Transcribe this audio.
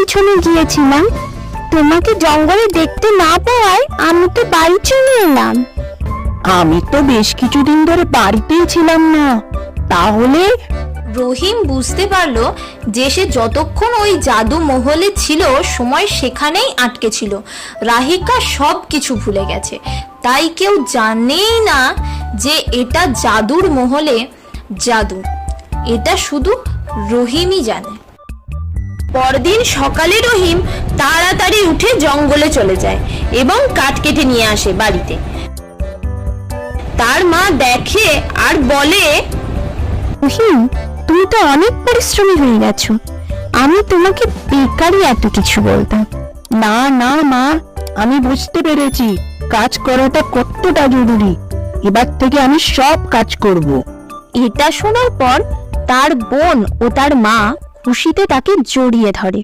পিছনে গিয়েছিলাম। তোমাকে জঙ্গলে দেখতে না পাওয়ায় আমি তো বাড়ি চলে এলাম। আমি তো বেশ কিছুদিন ধরে বাড়িতেই ছিলাম না। তাহলে? রহিম বুঝতে পারল যে সে যতক্ষণ ওই জাদু মহলে ছিল সময় সেখানেই আটকে ছিল। রাহিকা সব কিছু ভুলে গেছে। তাই কেউ জানেই না যে এটা জাদুর মহলে জাদু। এটা শুধু রহিমই জানে। পরদিন সকালে রহিম তাড়াতাড়ি উঠে জঙ্গলে চলে যায় এবং কাঠ কেটে নিয়ে আসে বাড়িতে। তার মা দেখে আর বলে রহিম তুমি তো অনেক পরিশ্রমী হয়ে গেছো। আমি তোমাকে বেকারই এত কিছু বলতাম। না না মা আমি বুঝতে পেরেছি কাজ করাটা কতটা জরুরি। এবার থেকে আমি সব কাজ করব। এটা শোনার পর তার বোন ও তার মা খুশিতে তাকে জড়িয়ে ধরে।